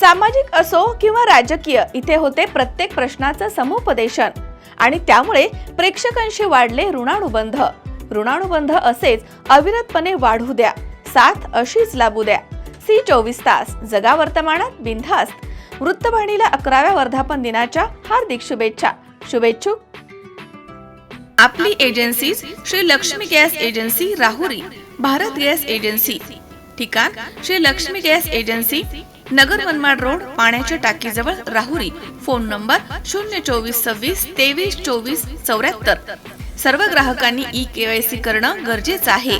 सामाजिक असो किंवा राजकीय इथे होते प्रत्येक प्रश्नाचं समुपदेशन. आणि त्यामुळे प्रेक्षकांशी वाढले ऋणानुबंध. ऋणानुबंध असेच अविरतपणे वाढू द्या. साथ अशीच लाभू द्या. सी चोवीस तास. जगा वर्तमानात बिनधास्त. वृत्तवाहिनीला अकराव्या वर्धापन दिनाच्या हार्दिक शुभेच्छा. शुभेच्छुक आपली agency Shri Lakshmi gas agency Rahuri. Bharat gas agency. ठिकाण Shri Lakshmi gas agency Nagar Manmad road पाण्याच्या टाकीजवळ राहुरी. फोन नंबर शून्य चोवीस सव्वीस तेवीस चोवीस चौऱ्याहत्तर. सर्व ग्राहकांनी ई केवायसी करणं गरजेचं आहे.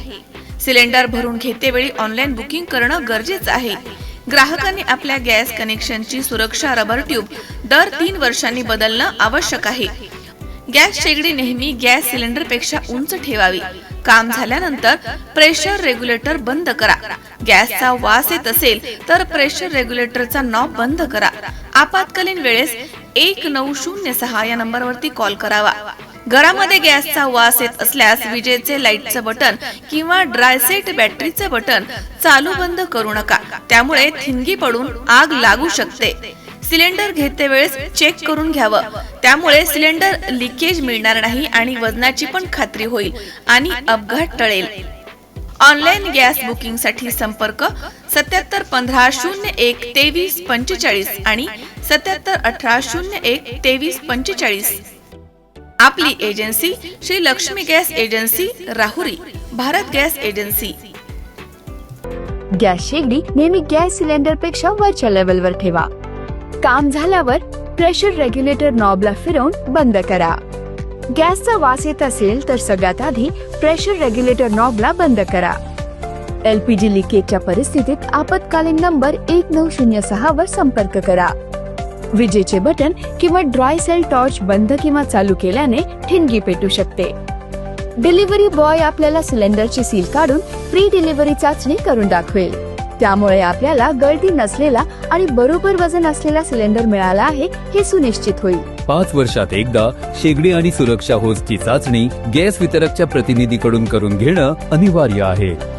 सिलेंडर भरून घेतेवेळी ऑनलाईन बुकिंग करणं गरजेचं आहे. ग्राहकांनी आपल्या गॅस कनेक्शनची सुरक्षा रबर ट्यूब दर तीन वर्षांनी बदलणं आवश्यक आहे. गॅस शेगडी नेहमी गॅस सिलेंडरपेक्षा उंच ठेवावी. काम झाल्यानंतर प्रेशर रेग्युलेटर बंद करा. गॅसचा वास येत असेल तर प्रेशर रेग्युलेटरचा नॉब बंद करा. आपत्कालीन वेळेस एक नऊ शून्य सहा या नंबरवरती कॉल करावा. घरामध्ये गॅसचा वास येत असल्यास विजेचे लाईटचं बटन किंवा ड्रायसेट बॅटरीचं बटन चालू बंद करू नका. त्यामुळे थिंगी पडून आग लागू शकते. सिलेंडर घेते वेळेस चेक करून घ्यावं. त्यामुळे सिलेंडर लिकेज मिळणार नाही आणि वजनाची पण खात्री होईल आणि अपघात टळेल. ऑनलाईन गॅस बुकिंगसाठी संपर्क सत्याहत्तर पंधरा शून्य एक तेवीस पंचेचाळीस आणि सत्याहत्तर अठरा शून्य एक तेवीस पंचेचाळीस. आपली agency Shri Lakshmi gas agency Rahuri Bharat gas agency. Gas शेगडी नेहमी गॅस सिलेंडरपेक्षा वरच्या लेवलवर ठेवा. काम झाल्यावर प्रेशर रेग्युलेटर नॉबला फिरवून बंद करा. गॅसचा वास येत असेल तर सगळ्यात आधी प्रेशर रेग्युलेटर नॉबला बंद करा. एलपीजी लिकेजच्या परिस्थितीत आपत्कालीन नंबर एक नऊ शून्य सहा वर संपर्क करा. विजेचे बटन किंवा ड्राय सेल टॉर्च बंद किंवा चालू केल्याने ठिणगी पेटू शकते. डिलिव्हरी बॉय आपल्याला सिलेंडरची सील काढून प्री डिलिव्हरी चाचणी करून दाखवेल. त्यामुळे आपल्याला गळती नसलेला आणि बरोबर वजन असलेला सिलेंडर मिळाला आहे हे सुनिश्चित होईल. पाच वर्षात एकदा शेगडी आणि सुरक्षा होस्टची चाचणी गॅस वितरकच्या प्रतिनिधीकडून करून घेणं अनिवार्य आहे.